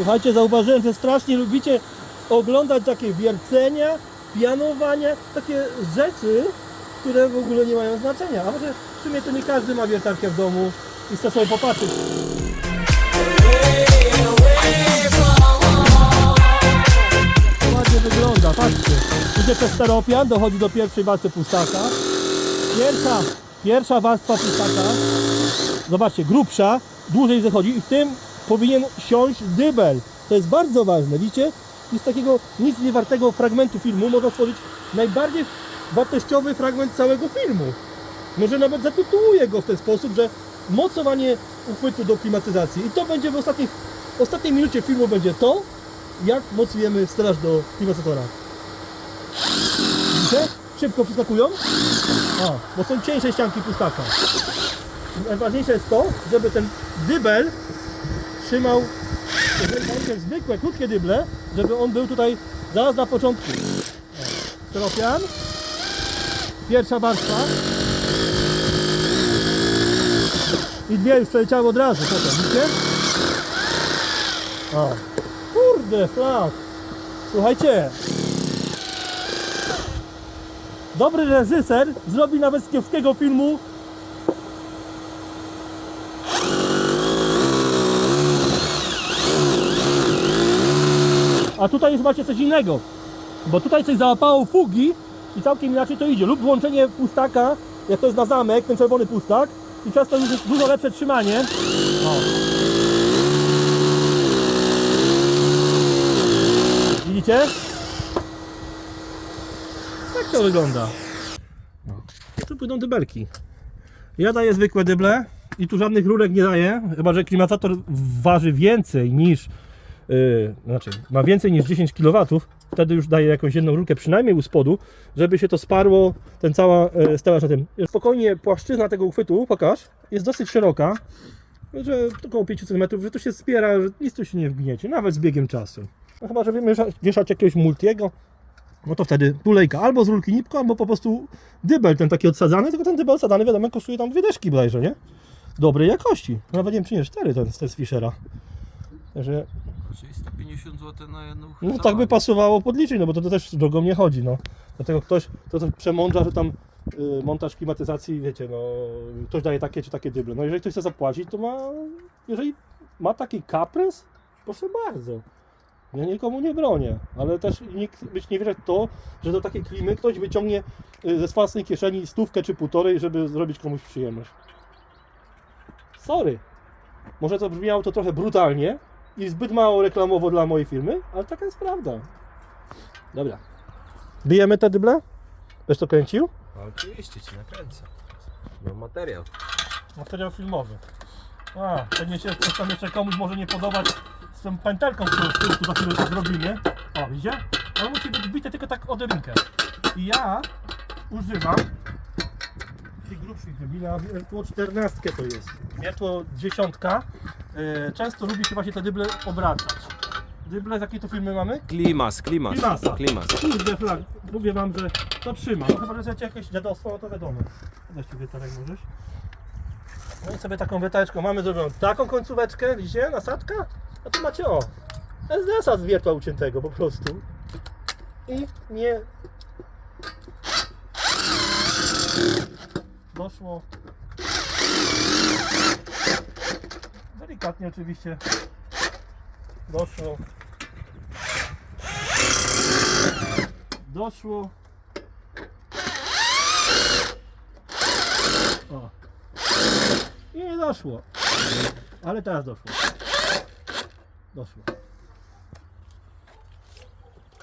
Słuchajcie, zauważyłem, że strasznie lubicie oglądać takie wiercenia, pianowania, takie rzeczy, które w ogóle nie mają znaczenia. A może w sumie to nie każdy ma wiertarkę w domu i chce sobie popatrzeć. Ładnie wygląda, patrzcie. Idzie przez steropian, dochodzi do pierwszej warstwy pustaka. Pierwsza, pierwsza warstwa pustaka, zobaczcie, grubsza, dłużej zachodzi i w tym powinien siąść dybel. To jest bardzo ważne, widzicie? I z takiego nic nie wartego fragmentu filmu można stworzyć najbardziej wartościowy fragment całego filmu. Może nawet zatytułuję go w ten sposób, że mocowanie uchwytu do klimatyzacji. I to będzie w ostatnich, ostatniej minucie filmu będzie to, jak mocujemy stelaż do klimatyzatora. Widzicie? Szybko przeskakują. O, bo są cieńsze ścianki pustaka. Najważniejsze jest to, żeby ten dybel trzymał, zwykłe, krótkie dyble, żeby on był tutaj zaraz na początku. O, Steropian. Pierwsza warstwa. I dwie już przeleciały od razu potem, widzicie? O, kurde, flag. Słuchajcie, dobry reżyser zrobi nawet z kiepskiego filmu A tutaj już macie coś innego, bo tutaj coś załapało fugi i całkiem inaczej to idzie. Lub włączenie pustaka, jak to jest na zamek, ten czerwony pustak i przez to już jest dużo lepsze trzymanie. O. Widzicie? Tak to wygląda. Tu płyną dybelki. Ja daję zwykłe dyble i tu żadnych rurek nie daję, chyba że klimatyzator waży więcej niż yy, znaczy ma więcej niż 10 kW, wtedy już daję jakąś jedną rurkę przynajmniej u spodu, żeby się to sparło, ten cała yy, stelaż na tym. Spokojnie płaszczyzna tego uchwytu, pokaż, jest dosyć szeroka, że około 5 cm, że to się spiera, że nic tu się nie wgniecie, nawet z biegiem czasu. No chyba, że wiemy wieszać jakiegoś multiego, no to wtedy tulejka albo z rurki nipko, albo po prostu dybel ten taki odsadzany, tylko ten dybel odsadzany wiadomo kosztuje tam dwie dyszki bodajże, nie? Dobrej jakości. Nawet nie wiem czy nie cztery ten, ten z Fischera. Także Czyli 150 zł na jedną no tak by pasowało podliczyć, no bo to, to też drogą nie chodzi, no. Dlatego ktoś to, to przemądrza, że tam y, montaż klimatyzacji, wiecie, no ktoś daje takie czy takie dyble. No jeżeli ktoś chce zapłacić, to ma, jeżeli ma taki kaprys, proszę bardzo. Ja nikomu nie bronię, ale też nikt być nie wierzy w to, że do takiej klimy ktoś wyciągnie y, ze własnej kieszeni stówkę czy półtorej, żeby zrobić komuś przyjemność. Sorry. Może to brzmiało to trochę brutalnie i zbyt mało reklamowo dla mojej firmy, ale taka jest prawda. Dobra. Bijemy te dyble? Będziesz to kręcił? No, oczywiście ci nakręcę. No materiał. Materiał filmowy. A, pewnie się coś tam jeszcze komuś może nie podobać z tą pętelką, którą w tyłku za chwilę zrobimy. O, widzicie? On musi być bite tylko tak od rynkę. I ja używam tych grubszych dybli, na wiertło 14 to jest. Wiertło dziesiątka. Yy, często lubi się właśnie te dyble obracać. Dyble z jakiej to firmy mamy? Klimas, klimas. Klimasa. Klimas. Kurde flag, mówię wam, że to trzyma. No chyba, że chcecie jakieś dziadostwo, no to wiadomo. Weź tu wietarek możesz. No i sobie taką wyteczką mamy zrobioną taką końcóweczkę, widzicie, nasadka, a tu macie o, SDS-a z wiertła uciętego po prostu. I nie doszło delikatnie oczywiście doszło doszło. O. I nie doszło. Ale teraz doszło. Doszło.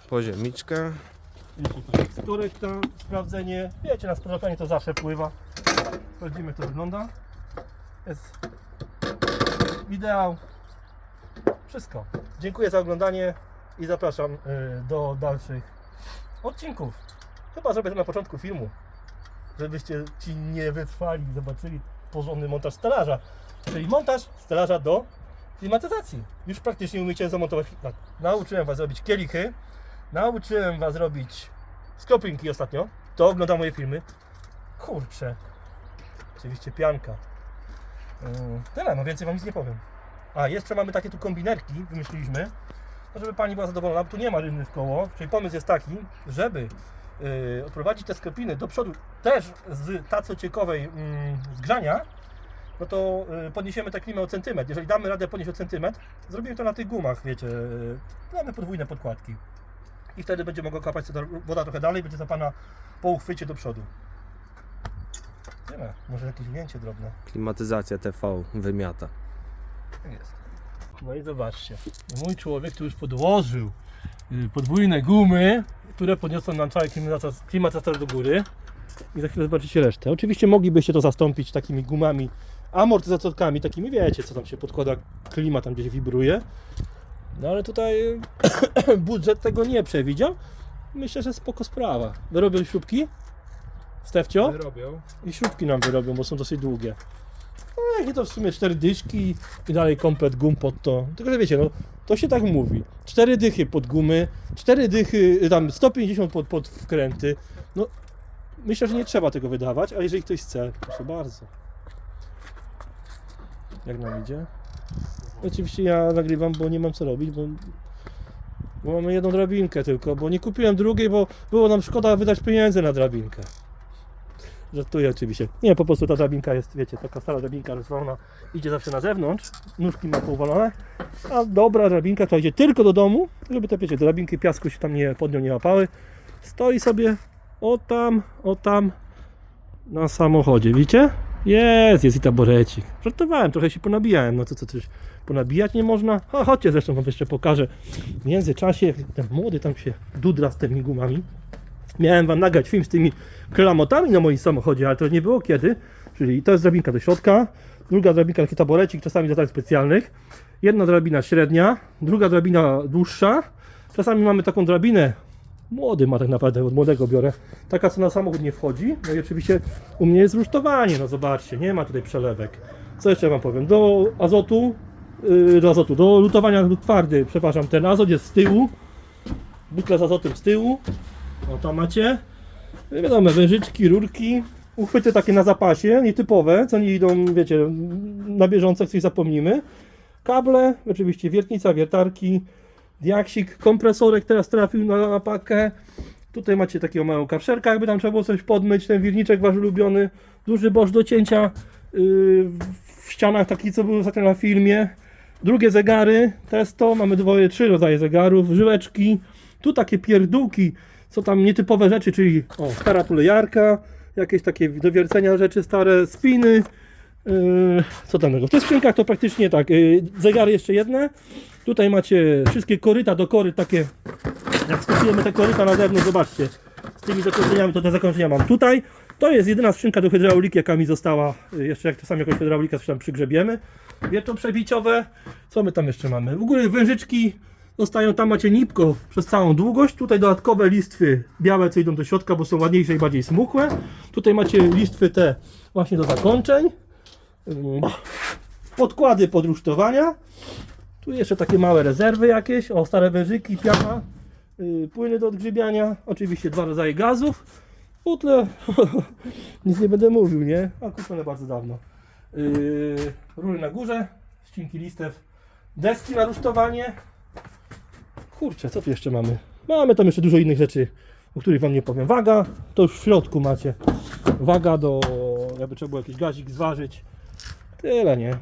Poziemiczka. Jeszcze jest korekta, sprawdzenie. Wiecie, na sprzątanie to zawsze pływa. Sprawdzimy, jak to wygląda. Jest ideał. Wszystko. Dziękuję za oglądanie i zapraszam y, do dalszych odcinków. Chyba zrobię to na początku filmu, żebyście ci nie wytrwali i zobaczyli porządny montaż stelaża. Czyli montaż stelaża do klimatyzacji. Już praktycznie umiecie zamontować. Nauczyłem Was robić kielichy, nauczyłem Was robić skropinki ostatnio. To ogląda moje filmy. Kurczę. Oczywiście pianka. Yy, Tyle, no więcej Wam nic nie powiem. A, jeszcze mamy takie tu kombinerki, wymyśliliśmy, no żeby pani była zadowolona, bo tu nie ma rynny w koło, czyli pomysł jest taki, żeby yy, odprowadzić te sklepiny do przodu też z tacociekowej mm, zgrzania, no to yy, podniesiemy tę klimę o centymetr. Jeżeli damy radę podnieść o centymetr, zrobimy to na tych gumach, wiecie, yy, mamy podwójne podkładki. I wtedy będzie mogła kapać woda trochę dalej, będzie za pana po uchwycie do przodu. Tyle. Może jakieś ujęcie drobne. Klimatyzacja TV wymiata. Jest. No i zobaczcie. Mój człowiek tu już podłożył y, podwójne gumy, które podniosą nam cały klimatyzator- klimatyzator do góry. I za chwilę zobaczycie resztę. Oczywiście moglibyście to zastąpić takimi gumami, amortyzatorkami, takimi wiecie, co tam się podkłada, klima tam gdzieś wibruje. No ale tutaj budżet tego nie przewidział. Myślę, że spoko sprawa. Wyrobią śrubki? Stefcio? robią. I śrubki nam wyrobią, bo są dosyć długie. No jakie to w sumie cztery dyszki i dalej komplet gum pod to. Tylko że wiecie, no to się tak mówi. Cztery dychy pod gumy, cztery dychy, y, tam 150 pod, pod wkręty. No myślę, że nie trzeba tego wydawać, a jeżeli ktoś chce, proszę bardzo. Jak nam idzie? Oczywiście ja nagrywam, bo nie mam co robić, bo, bo mamy jedną drabinkę tylko, bo nie kupiłem drugiej, bo było nam szkoda wydać pieniędzy na drabinkę. Żartuję oczywiście. Nie, po prostu ta drabinka jest, wiecie, taka stara drabinka rozwalona, idzie zawsze na zewnątrz, nóżki ma powalone, a dobra drabinka, która idzie tylko do domu, żeby te, wiecie, drabinki piasku się tam nie, pod nią nie łapały, stoi sobie o tam, o tam, na samochodzie, widzicie? Jest, jest i taborecik. Żartowałem, trochę się ponabijałem, no to co też ponabijać nie można? A chodźcie, zresztą wam jeszcze pokażę. W międzyczasie, ten młody tam się dudra z tymi gumami, Miałem wam nagrać film z tymi klamotami na moim samochodzie, ale to nie było kiedy. Czyli to jest drabinka do środka, druga drabinka taki taborecik, czasami tak specjalnych. Jedna drabina średnia, druga drabina dłuższa. Czasami mamy taką drabinę, młody ma tak naprawdę, od młodego biorę. Taka co na samochód nie wchodzi. No i oczywiście u mnie jest rusztowanie, no zobaczcie, nie ma tutaj przelewek. Co jeszcze wam powiem? Do azotu, yy, do azotu, do lutowania twardy, przepraszam, ten azot jest z tyłu. Bukle z azotem z tyłu. O tam macie. Wiadomo, wężyczki, rurki, uchwyty takie na zapasie, nietypowe, co nie idą, wiecie, na bieżąco, coś zapomnimy. Kable, oczywiście wiertnica, wiertarki, diaksik, kompresorek teraz trafił na, na pakę. Tutaj macie takiego małego karszerka, jakby tam trzeba było coś podmyć, ten wirniczek wasz ulubiony, duży boż do cięcia yy, w ścianach, taki co był ostatnio na filmie. Drugie zegary, testo, mamy dwoje, trzy rodzaje zegarów, żyłeczki, tu takie pierdółki, co tam nietypowe rzeczy, czyli o, stara tulejarka, jakieś takie do wiercenia rzeczy stare, spiny, yy, co tam tego. W tych skrzynkach to praktycznie tak, yy, zegary jeszcze jedne, tutaj macie wszystkie koryta do koryt takie, jak stosujemy te koryta na zewnątrz, zobaczcie, z tymi zakończeniami, to te zakończenia mam tutaj. To jest jedyna skrzynka do hydrauliki, jaka mi została, yy, jeszcze jak czasami jakąś hydraulika coś tam przygrzebiemy. Wiertło przebiciowe, co my tam jeszcze mamy? W ogóle wężyczki, Zostają tam macie nipko przez całą długość. Tutaj dodatkowe listwy białe, co idą do środka, bo są ładniejsze i bardziej smukłe. Tutaj macie listwy te właśnie do zakończeń. Podkłady pod rusztowania. Tu jeszcze takie małe rezerwy jakieś. O, stare wężyki, piana. Yy, Płyny do odgrzybiania. Oczywiście dwa rodzaje gazów. Butle. Nic nie będę mówił, nie? A kupione bardzo dawno. Yy, rury na górze. Ścinki listew. Deski na rusztowanie. Kurczę, co tu jeszcze mamy? Mamy tam jeszcze dużo innych rzeczy, o których Wam nie powiem. Waga, to już w środku macie. Waga do, jakby trzeba było jakiś gazik zważyć. Tyle, nie?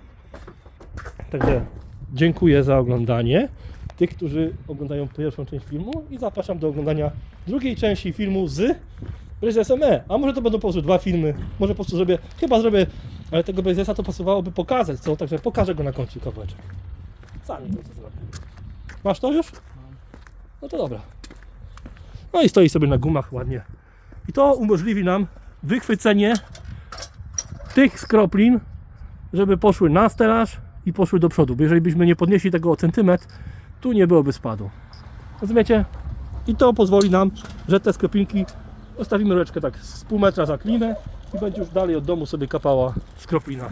Także dziękuję za oglądanie. Tych, którzy oglądają pierwszą część filmu i zapraszam do oglądania drugiej części filmu z Prezesem E. A może to będą po prostu dwa filmy, może po prostu zrobię, chyba zrobię, ale tego Prezesa to pasowałoby pokazać, co? Także pokażę go na końcu kawałeczek. Sami to zrobię. Masz to już? No to dobra. No i stoi sobie na gumach ładnie. I to umożliwi nam wychwycenie tych skroplin, żeby poszły na stelaż i poszły do przodu. Bo jeżeli byśmy nie podnieśli tego o centymetr, tu nie byłoby spadu. Rozumiecie? I to pozwoli nam, że te skroplinki ostawimy rureczkę tak z pół metra za klinę i będzie już dalej od domu sobie kapała skroplina.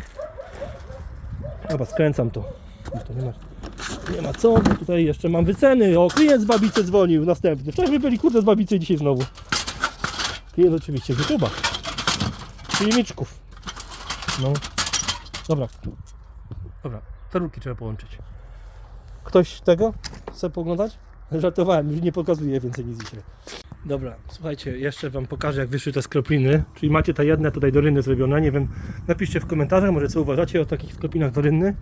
Chyba skręcam to. Już to nie ma nie ma co, bo tutaj jeszcze mam wyceny. O, klient z Babicy dzwonił, następny. Wczoraj byli kurde z Babicy, dzisiaj znowu. Klient oczywiście z YouTube'a. Filmiczków. No. Dobra. Dobra. Te rurki trzeba połączyć. Ktoś tego chce poglądać? Żartowałem, już nie pokazuję więcej nic dzisiaj. Dobra, słuchajcie, jeszcze Wam pokażę jak wyszły te skropliny. Czyli macie te jedne tutaj do rynny zrobione. Nie wiem, napiszcie w komentarzach, może co uważacie o takich skroplinach do rynny.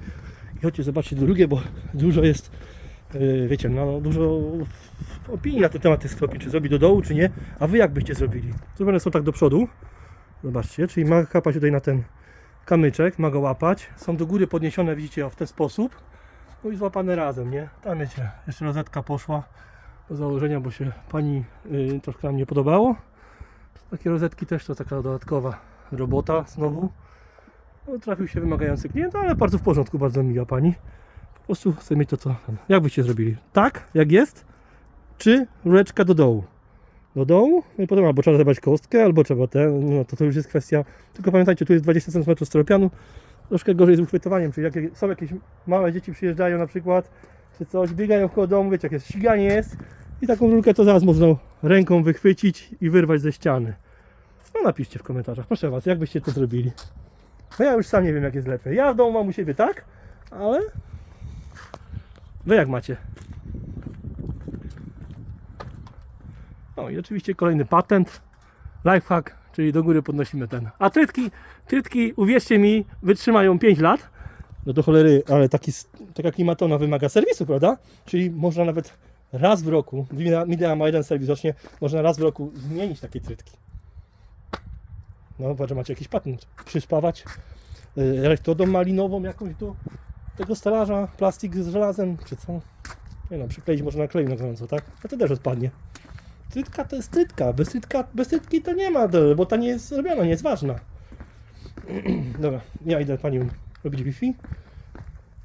I chodźcie zobaczcie drugie, bo dużo jest, yy, wiecie, no dużo opinii na ten temat tych skroplin, czy zrobić do dołu, czy nie. A Wy jak byście zrobili? Zrobione są tak do przodu. Zobaczcie, czyli ma kapać tutaj na ten kamyczek, ma go łapać. Są do góry podniesione, widzicie, w ten sposób. No i złapane razem, nie? Tam wiecie, jeszcze rozetka poszła do założenia, bo się pani y, troszkę nam nie podobało. Takie rozetki też to taka dodatkowa robota znowu. No, trafił się wymagający klient, ale bardzo w porządku, bardzo miła pani. Po prostu chcę mieć to co. Jak byście zrobili? Tak, jak jest? Czy rureczka do dołu? Do dołu? No i potem albo trzeba zebrać kostkę, albo trzeba ten, no to to już jest kwestia. Tylko pamiętajcie, tu jest 20 cm styropianu. Troszkę gorzej z uchwytowaniem, czyli jak są jakieś małe dzieci przyjeżdżają na przykład, czy coś, biegają koło domu, wiecie, jak jest ściganie jest i taką rurkę to zaraz można ręką wychwycić i wyrwać ze ściany. No napiszcie w komentarzach, proszę Was, jak byście to zrobili. No ja już sam nie wiem jak jest lepiej. Ja w domu mam u siebie tak, ale Wy jak macie? No i oczywiście kolejny patent, lifehack, czyli do góry podnosimy ten. A trytki, trytki, uwierzcie mi, wytrzymają 5 lat. No do cholery, ale taki, taka klimatona wymaga serwisu, prawda? Czyli można nawet raz w roku, Midea ma jeden serwis rocznie, można raz w roku zmienić takie trytki. No, chyba, że macie jakiś patent. Przyspawać y, elektrodą malinową jakąś do tego stelaża, plastik z żelazem, czy co? Nie no, przykleić można klej na gorąco, tak? A to też odpadnie. Trytka to jest trytka, bez, trytka, bez trytki to nie ma, bo ta nie jest zrobiona, nie jest ważna. Dobra, ja idę pani robić Wi-Fi.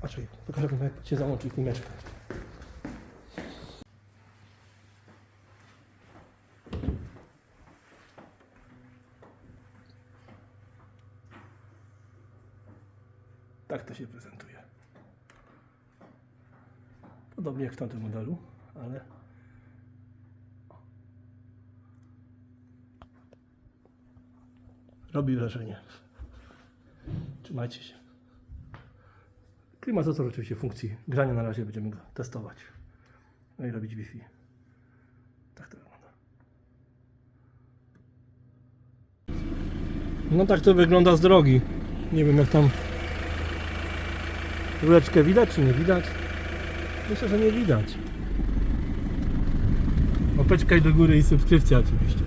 A czekaj, pokażę wam jak się załączy klimeczka. Tak to się prezentuje. Podobnie jak w tamtym modelu, ale robi wrażenie. Trzymajcie się. Klimatyzator oczywiście funkcji grania na razie będziemy go testować. No i robić Wi-Fi. Tak to wygląda. No tak to wygląda z drogi. Nie wiem jak tam rureczkę widać czy nie widać. Myślę, że nie widać. Łapeczka i do góry i subskrypcja oczywiście.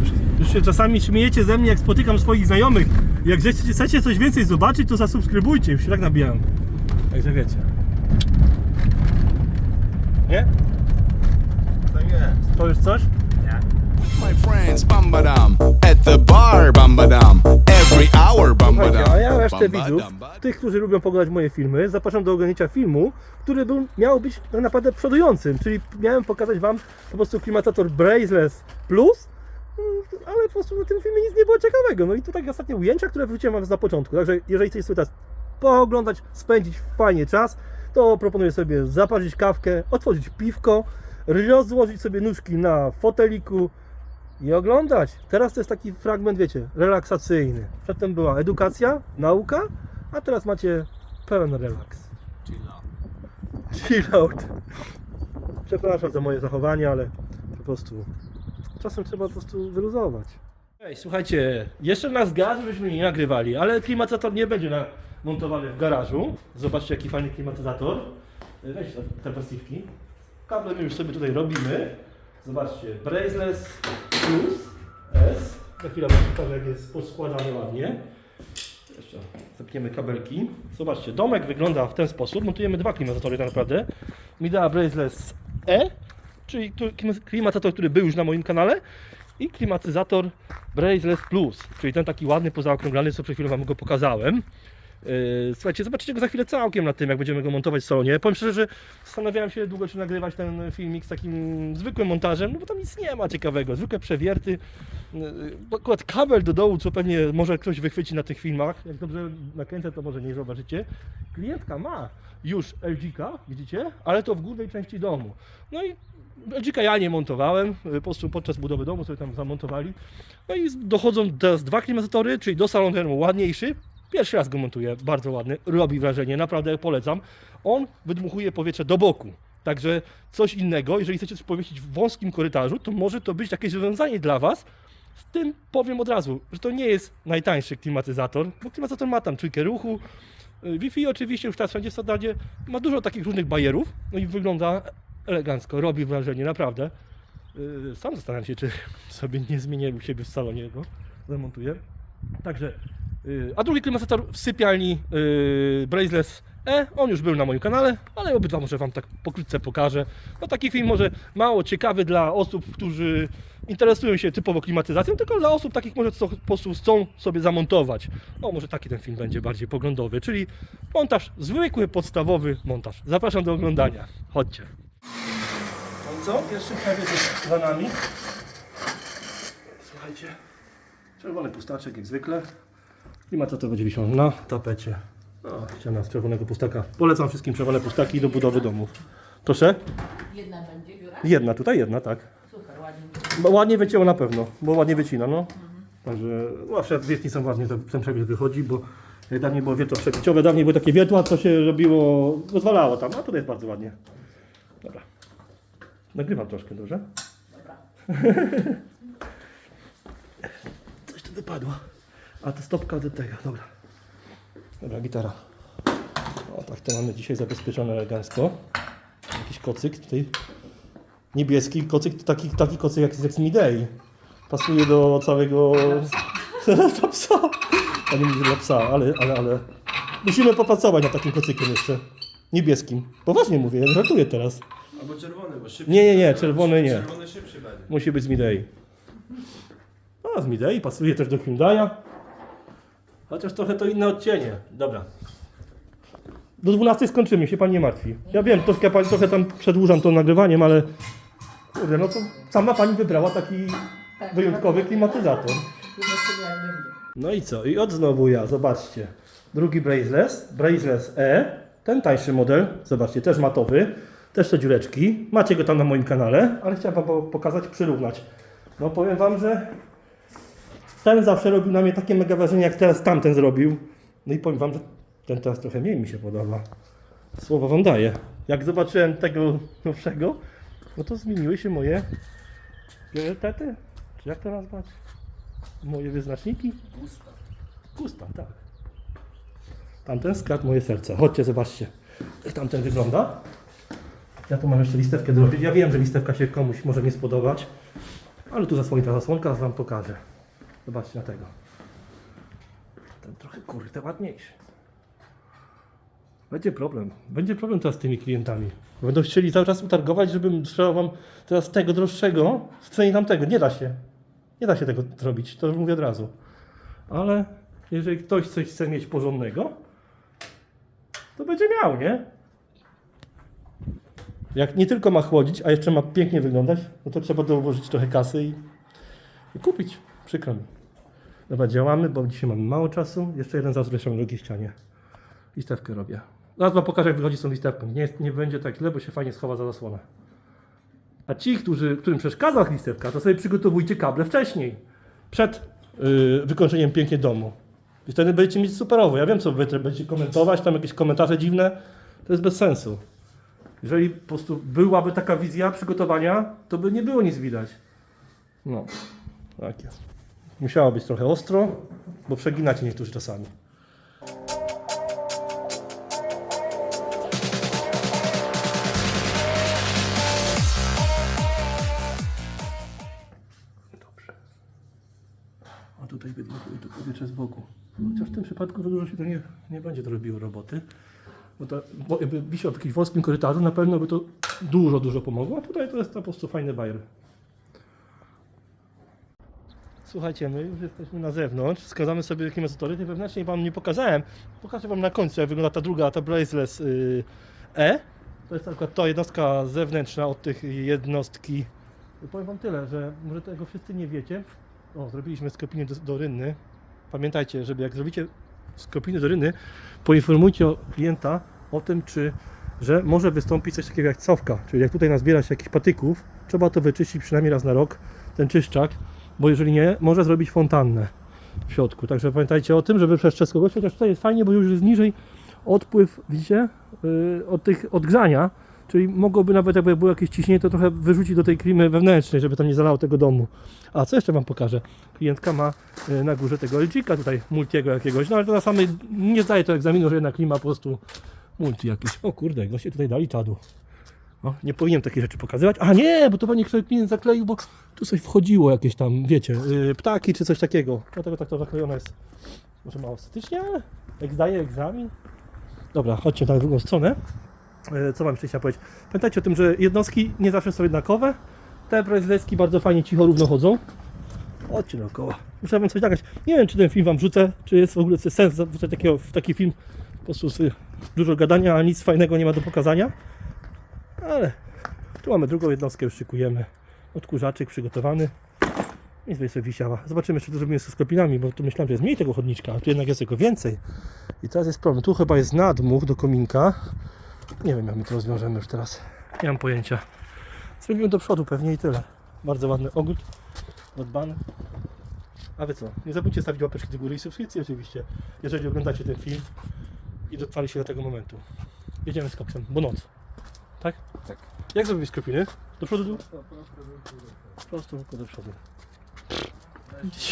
Już, już się czasami śmiejecie ze mnie, jak spotykam swoich znajomych. Jak chcecie, coś więcej zobaczyć, to zasubskrybujcie. Już się tak nabijałem. Także wiecie. Nie? Tak jest. To już coś? My friends, bum ba dum. At the bar, bum ba dum. Every hour, Słuchajcie, a ja resztę widzów, tych, którzy lubią poglądać moje filmy, zapraszam do oglądania filmu, który był, miał być tak naprawdę przodującym, czyli miałem pokazać Wam po prostu klimatator Braceless Plus, mm, ale po prostu na tym filmie nic nie było ciekawego. No i to takie ostatnie ujęcia, które wróciłem Wam na początku. Także jeżeli chcecie sobie teraz pooglądać, spędzić fajnie czas, to proponuję sobie zaparzyć kawkę, otworzyć piwko, rozłożyć sobie nóżki na foteliku, i oglądać. Teraz to jest taki fragment, wiecie, relaksacyjny. Przedtem była edukacja, nauka, a teraz macie pełen relaks. Chill out. Przepraszam za moje zachowanie, ale po prostu czasem trzeba po prostu wyluzować. Ej, słuchajcie, jeszcze nas gaz, żebyśmy nie nagrywali, ale klimatyzator nie będzie montowany w garażu. Zobaczcie jaki fajny klimatyzator. Weź te- te plasticzki. Kable my już sobie tutaj robimy. Zobaczcie, Braceless Plus S. Za chwilę pokażę jak jest poskładany ładnie. Jeszcze zepniemy kabelki. Zobaczcie, domek wygląda w ten sposób. Montujemy dwa klimatyzatory tak naprawdę. Midea Braceless E, czyli klimatyzator, który był już na moim kanale i klimatyzator Braceless Plus, czyli ten taki ładny, pozaokrąglany, co przed chwilą Wam go pokazałem. Yy, Słuchajcie, zobaczycie go za chwilę całkiem na tym, jak będziemy go montować w salonie. Powiem szczerze, że zastanawiałem się długo, czy nagrywać ten filmik z takim zwykłym montażem, no bo tam nic nie ma ciekawego. Zwykłe przewierty, yy, akurat kabel do dołu, co pewnie może ktoś wychwyci na tych filmach. Jak dobrze nakręcę, to może nie zauważycie. Klientka ma już LG-ka, widzicie, ale to w górnej części domu. No i LG-ka ja nie montowałem, yy, po prostu podczas budowy domu sobie tam zamontowali. No i dochodzą teraz dwa klimatyzatory, czyli do salonu ładniejszy, Pierwszy raz go montuję, bardzo ładny, robi wrażenie, naprawdę polecam. On wydmuchuje powietrze do boku. Także coś innego, jeżeli chcecie coś powiesić w wąskim korytarzu, to może to być jakieś rozwiązanie dla Was. Z tym powiem od razu, że to nie jest najtańszy klimatyzator, bo klimatyzator ma tam trójkę ruchu, y, Wi-Fi oczywiście już teraz wszędzie w standardzie, ma dużo takich różnych bajerów, no i wygląda elegancko, robi wrażenie, naprawdę. Y, Sam zastanawiam się, czy sobie nie zmienię u siebie w salonie go, zamontuję. Także, a drugi klimatyzator w sypialni yy, E, on już był na moim kanale, ale obydwa może Wam tak pokrótce pokażę. No taki film może mało ciekawy dla osób, którzy interesują się typowo klimatyzacją, tylko dla osób takich może co po prostu chcą sobie zamontować. No może taki ten film będzie bardziej poglądowy, czyli montaż, zwykły, podstawowy montaż. Zapraszam do oglądania. Chodźcie. No co? Pierwszy przebieg jest za nami. Słuchajcie, czerwony pustaczek jak zwykle. Klimatyzator będzie wisiał na tapecie. O, ściana z czerwonego pustaka. Polecam wszystkim czerwone pustaki do budowy domów. Proszę? Jedna będzie dziura? Jedna, tutaj jedna, tak. Super, ładnie. Bo ładnie wycięło na pewno, bo ładnie wycina, no. Także zawsze wietni są ładnie, to ten przebieg wychodzi, bo jak dawniej było wiertło przebiciowe, dawniej były takie wiertła, co się robiło, rozwalało tam, a tutaj jest bardzo ładnie. Dobra. Nagrywam troszkę, dobrze? Dobra. Coś tu wypadło. A to stopka do tego, dobra. Dobra, gitara. O tak, to mamy dzisiaj zabezpieczone elegancko. Jakiś kocyk tutaj. Niebieski kocyk, to taki, taki kocyk jak, z Midei. Pasuje do całego... dla psa. A nie mówię dla psa, ale, ale, ale... Musimy popracować nad takim kocykiem jeszcze. Niebieskim. Poważnie mówię, ja żartuję teraz. Albo czerwony, bo szybszy. Nie, nie, nie, czerwony nie. Czerwony szybszy będzie. Musi być z Midei. A z Midei pasuje też do Hyundai'a. Chociaż trochę to inne odcienie. Dobra. Do 12 skończymy, się pan nie martwi. Ja wiem, troszkę, pani- trochę tam przedłużam to nagrywaniem, ale kurde, no to sama pani wybrała taki Tak, wyjątkowy klimatyzator. Jak będzie. No i co? I od znowu ja, zobaczcie. Drugi braceless, braceless E, ten tańszy model, zobaczcie, też matowy, też te dziureczki. Macie go tam na moim kanale, ale chciałem wam po- pokazać, przyrównać. No powiem wam, że ten zawsze robił na mnie takie mega wrażenie, jak teraz tamten zrobił. No i powiem wam, że ten teraz trochę mniej mi się podoba. Słowo wam daję. Jak zobaczyłem tego nowszego, no to zmieniły się moje priorytety. Czy jak to nazwać? Moje wyznaczniki? Gusta. Gusta, tak. Tamten skradł moje serce. Chodźcie, zobaczcie, jak tamten wygląda. Ja tu mam jeszcze listewkę do. Ja wiem, że listewka się komuś może nie spodobać, ale tu zasłoni ta zasłonka, wam pokażę. Zobaczcie na tego. Ten trochę kurde ładniejszy. Będzie problem. Będzie problem teraz z tymi klientami. Będą chcieli cały czas utargować, żebym sprzedał wam teraz tego droższego w cenie tamtego. Nie da się. Nie da się tego zrobić, to już mówię od razu. Ale jeżeli ktoś coś chce mieć porządnego, to będzie miał, nie? Jak nie tylko ma chłodzić, a jeszcze ma pięknie wyglądać, no to trzeba dołożyć trochę kasy i, i kupić. Przykro mi. Dobra, działamy, bo dzisiaj mamy mało czasu. Jeszcze jeden zaraz na drugiej ścianie. Listewkę robię. Zaraz wam pokażę, jak wychodzi z tą listewką. Nie, nie będzie tak źle, bo się fajnie schowa za zasłonę. A ci, którzy, którym przeszkadza listewka, to sobie przygotowujcie kable wcześniej. Przed yy, wykończeniem pięknie domu. I wtedy będziecie mieć superowo. Ja wiem, co wy będziecie komentować, tam jakieś komentarze dziwne. To jest bez sensu. Jeżeli po prostu byłaby taka wizja przygotowania, to by nie było nic widać. No, tak jest. Musiało być trochę ostro, bo przeginacie niektórzy czasami. Dobrze. A tutaj wydmuchuję to powietrze z boku. Chociaż w tym przypadku za dużo się to nie, nie będzie to robiło roboty. Bo to jakby wisiał w jakimś wąskim korytarzu, na pewno by to dużo, dużo pomogło. A tutaj to jest po prostu fajny bajer. Słuchajcie, my już jesteśmy na zewnątrz, składamy sobie klimatory, tej wewnętrznej wam nie pokazałem. Pokażę wam na końcu, jak wygląda ta druga, ta Braceless y, E. To jest akurat ta jednostka zewnętrzna od tych jednostki. Powiem wam tyle, że może tego wszyscy nie wiecie. O, zrobiliśmy skropinę do, do rynny. Pamiętajcie, żeby jak zrobicie skropinę do rynny, poinformujcie o klienta o tym, czy że może wystąpić coś takiego jak cofka, czyli jak tutaj nazbiera się jakichś patyków, trzeba to wyczyścić przynajmniej raz na rok, ten czyszczak, bo jeżeli nie, może zrobić fontannę. w środku. Także pamiętajcie o tym, żeby przestrzec kogoś, chociaż tutaj jest fajnie, bo już jest niżej odpływ, widzicie, yy, od tych odgrzania, czyli mogłoby nawet jakby było jakieś ciśnienie, to trochę wyrzucić do tej klimy wewnętrznej, żeby tam nie zalało tego domu. A co jeszcze Wam pokażę? Klientka ma yy, na górze tego LG-ka tutaj, multiego jakiegoś, no ale to na samej, nie zdaje to egzaminu, że jednak klima po prostu multi jakiś. O kurde, goście tutaj dali czadu. No, nie powinienem takie rzeczy pokazywać. A nie, bo to pani ktoś klient zakleił, bo tu coś wchodziło jakieś tam, wiecie, yy, ptaki czy coś takiego. Dlatego tak to zaklejone jest. Może mało estetycznie, ale jak zdaje egzamin. Dobra, chodźcie na drugą stronę. Yy, Co mam jeszcze chciałem powiedzieć? Pamiętajcie o tym, że jednostki nie zawsze są jednakowe. Te brazylijski bardzo fajnie cicho, równo chodzą. Chodźcie dookoła. Muszę wam coś nagrać. Nie wiem, czy ten film wam wrzucę, czy jest w ogóle sens wrzucać takiego, w taki film. Po prostu dużo gadania, a nic fajnego nie ma do pokazania. Ale tu mamy drugą jednostkę, już szykujemy. Odkurzaczyk przygotowany. Nic będzie sobie wisiała. Zobaczymy jeszcze, co zrobimy z sklepinami, bo tu myślałem, że jest mniej tego chodniczka, a tu jednak jest tego więcej. I teraz jest problem. Tu chyba jest nadmuch do kominka. Nie wiem, jak my to rozwiążemy już teraz. Nie mam pojęcia. Zrobimy do przodu pewnie i tyle. Bardzo ładny ogród. Dbany. A wy co? Nie zapomnijcie stawić łapeczki do góry i subskrypcji oczywiście, jeżeli oglądacie ten film i dotrwali się do tego momentu. Jedziemy z koksem, bo noc. Tak? Tak. Jak zrobić skropiny? Do przodu, do? Prosto tylko do przodu.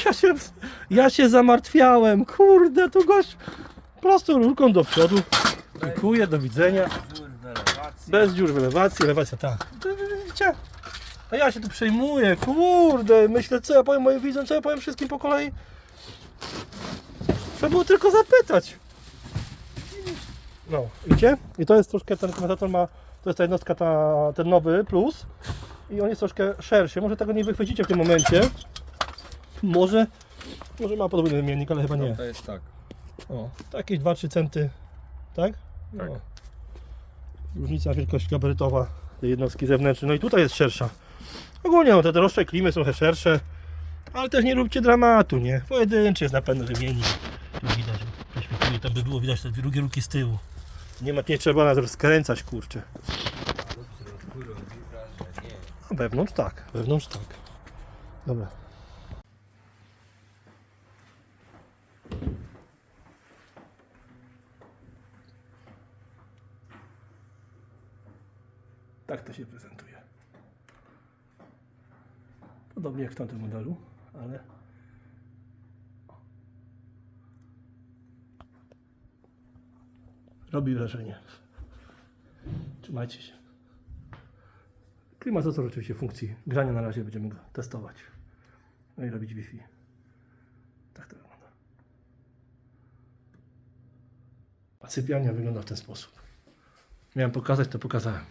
Ja się, ja się zamartwiałem, kurde, tu gość prosto rurką do przodu. Dziękuję, do widzenia. Bez dziur w elewacji, elewacja wy- Widzicie? A ja się tu przejmuję, kurde, myślę co ja powiem moim widzom, co ja powiem wszystkim po kolei. Trzeba było tylko zapytać. No, widzicie? I to jest troszkę, ten komentator ma, to jest ta jednostka, ta, ten nowy plus i on jest troszkę szerszy. Może tego nie wychwycicie w tym momencie. Może, może ma podobny wymiennik, ale chyba nie. To jest tak. O, to jakieś 2-3 centy, tak? Tak. No. Różnica wielkość gabarytowa tej jednostki zewnętrznej. No i tutaj jest szersza. Ogólnie no, te droższe klimy są trochę szersze, ale też nie róbcie dramatu, nie? Pojedynczy jest na pewno wymiennik. Tu widać, tam by było widać te drugie ruki z tyłu. Nie ma, nie trzeba nas rozkręcać, kurczę. A wewnątrz tak, wewnątrz tak. Dobra. Tak to się prezentuje. Podobnie jak w tamtym modelu, ale robi wrażenie. Trzymajcie się. Klimatyzator oczywiście funkcji grania na razie będziemy go testować. No i robić Wi-Fi. Tak to wygląda. A sypialnia wygląda w ten sposób. Miałem pokazać, to pokazałem.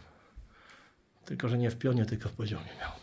Tylko, że nie w pionie, tylko w poziomie miał.